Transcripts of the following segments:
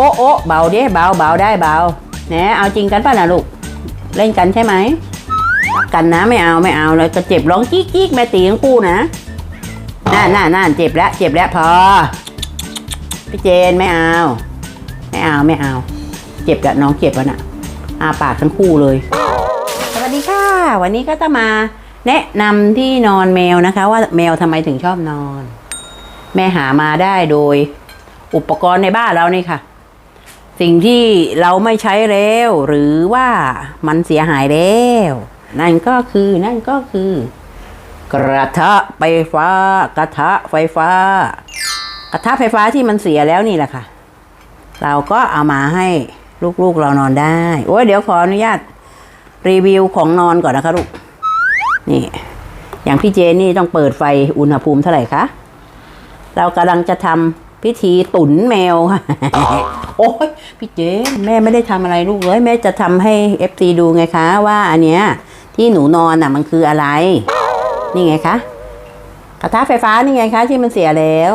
โอ้โอ้เบาเดิเบาเบาได้เบาแหนเอาจริงกันป่ะนะลูก เล่นกันใช่ไหมกันนะไม่เอาไม่เอาเลยจะเจ็บร้องจี๊กจี๊กแม่ตีทั้งคู่นะน่าน่าน่าเจ็บแล้วเจ็บแล้วพอพี่เจนไม่เอา ไม่เอาไม่เอา เจ็บแล้วน้องเจ็บแล้วน่ะอาปากทั้งคู่เลย สวัสดีค่ะ วันนี้ก็จะมาแนะนำที่นอนแมวนะคะ ว่าแมวทำไมถึงชอบนอน แม่หามาได้โดยอุปกรณ์ในบ้านเรานี่ค่ะ สิ่งที่เราไม่ใช้แล้ว หรือว่ามันเสียหายแล้ว นั่นก็คือนั่นก็คือ กระทะไฟฟ้า กระทะไฟฟ้า กระทะไฟฟ้าที่มันเสียแล้วนี่แหละค่ะ เราก็เอามาให้ลูกๆเรานอนได้ โอ้ยเดี๋ยวขออนุญาตรีวิวของนอนก่อนนะคะลูก นี่ อย่างพี่เจนี่ต้องเปิดไฟอุณหภูมิเท่าไหร่คะ เรากำลังจะทำ พิธีตุ๋นแมวค่ะ โอ้ยพี่เจนแม่ไม่ได้ทำอะไรลูกเลย แม่จะทำให้เอฟซีดูไงคะ ว่าอันเนี้ยที่หนูนอนอะมันคืออะไร นี่ไงคะกระทะไฟฟ้านี่ไงคะ ที่มันเสียแล้ว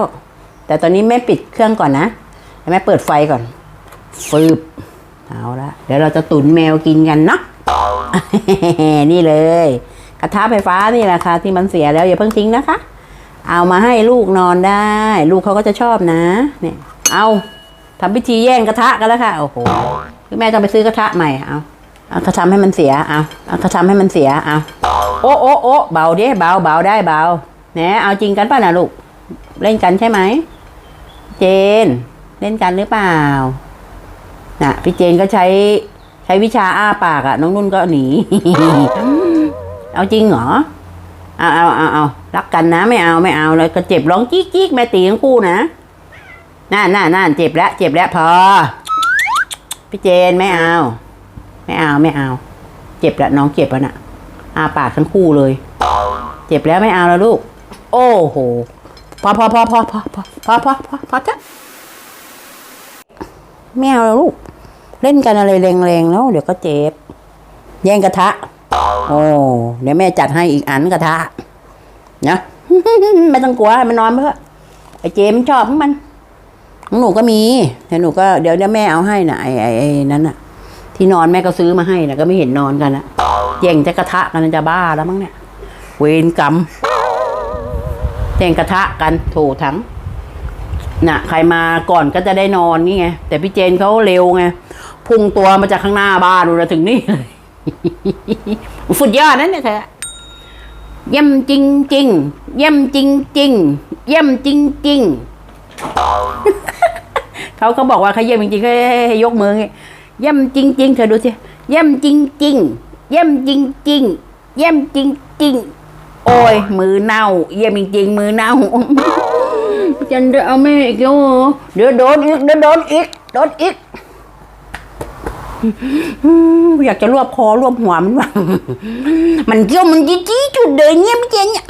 แต่ตอนนี้แม่ปิดเครื่องก่อนนะแม่เปิดไฟก่อนฟืบเอาละเดี๋ยวเราจะตุ๋นแมวกินกันเนาะนี่เลย กระทะไฟฟ้านี่แหละค่ะที่มันเสียแล้วอย่าเพิ่งทิ้งนะคะ เอามาให้ลูกนอนได้ ลูกเขาก็จะชอบนะ เนี่ย เอาทำพิธีแย่งกระทะกันแล้วค่ะโอ้โหคือแม่ต้องไปซื้อกระทะใหม่เอาเอากระทำให้มันเสียเอาเอากระทำให้มันเสียเอาโอ้โอ้โอ้เบาดิเบาเบาได้เบาแหนเอาจริงกันป่ะนะลูกเล่นกันใช่ไหมเจน เล่นกันหรือเปล่าน่ะพี่เจนก็ใช้ใช้วิชาอ้าปากอะน้องนุ่นก็หนี เอาจริงเหรอ เอาเอาเอาเอารักกันนะไม่เอาไม่เอาเลยก็เจ็บร้องจี๊กจี๊กแม่ตีทั้งคู่นะน่าน่าน่าเจ็บแล้วเจ็บแล้วพอ พี่เจนไม่เอา ไม่เอาไม่เอา เจ็บแล้วน้องเจ็บแล้วน่ะอาปากทั้งคู่เลย เจ็บแล้วไม่เอาแล้วลูก โอ้โหพอพอพอพอพอพอพอพอพอพอจ้ะไม่เอาแล้วลูก เล่นกันอะไรแรงๆแล้ว เดี๋ยวก็เจ็บ แย่งกระทะ โอ้เดี๋ยวแม่จัดให้อีกอันกระทะนะไม่ต้องกลัวมันนอนไปเถอไอ้เจมนชอบของมันของหนูก็มีแต่หนูก็เดี๋ยวเดี๋ยวแม่เอาให้นะไอ้ไอ้นั้นน่ะที่นอนแม่ก็ซื้อมาให้นะก็ไม่เห็นนอนกันนะแย่งจะกระทะกันจะบ้าแล้วมั้งเนี่ย เวรกรรมแย่งกระทะกันโถทั้งน่ะ ใครมาก่อนก็จะได้นอนนี่ไงแต่พี่เจนเขาเร็วไงพุ่งตัวมาจากข้างหน้าบ้านดูนะถึงนี่เลย สุดยอดนั่นเนี่ยเธอเยี่ยมจริงจริงเยี่ยมจริงจริงเยี่ยมจริงจริงเขาก็บอกว่าเขาเยี่ยมจริงๆเขาให้ยกมือไงเยี่ยมจริงจริง ๆ เธอดูสิเยี่ยมจริงจริง ๆ เยี่ยมจริงจริงๆเยี่ยมจริงจริง ๆ โอ้ยมือเน่า เยี่ยมจริง ๆ มือเน่าจันจะเอาแม่อีกแล้วเหรอเดี๋ยวโดนอีกเดี๋ยวโดนอีกโดนอีก อยากจะรวบคอรวบหัวมันว่า มันเกี่ยวมันจี้จี้จุดเดินเงี้ยไม่เจนเนี่ย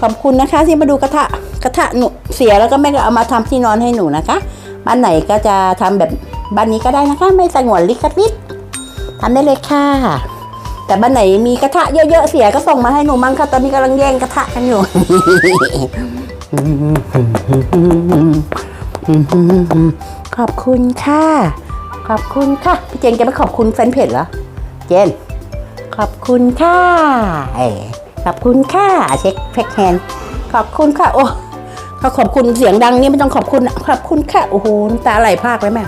ขอบคุณนะคะ ที่มาดูกระทะกระทะหนูเสียแล้วก็แม่ก็เอามาทำที่นอนให้หนูนะคะ บ้านไหนก็จะทำแบบบ้านนี้ก็ได้นะคะ ไม่สงวนลิขสิทธิ์ทำได้เลยค่ะ แต่บ้านไหนมีกระทะเยอะๆเสียก็ส่งมาให้หนูมั้งค่ะตอนนี้กำลังแย่งกระทะกันอยู่ ขอบคุณค่ะ ขอบคุณค่ะ พี่เจนจะไม่ขอบคุณแฟนเพจเหรอ เจน ขอบคุณค่ะเอขอบคุณค่ะ เช็คแพ็คแฮนด์ขอบคุณค่ะ โอ้เขาขอบคุณเสียงดังนี่ไม่ต้องขอบคุณ ขอบคุณค่ะ โอ้โหน้ำตาไหลพากเลยแม่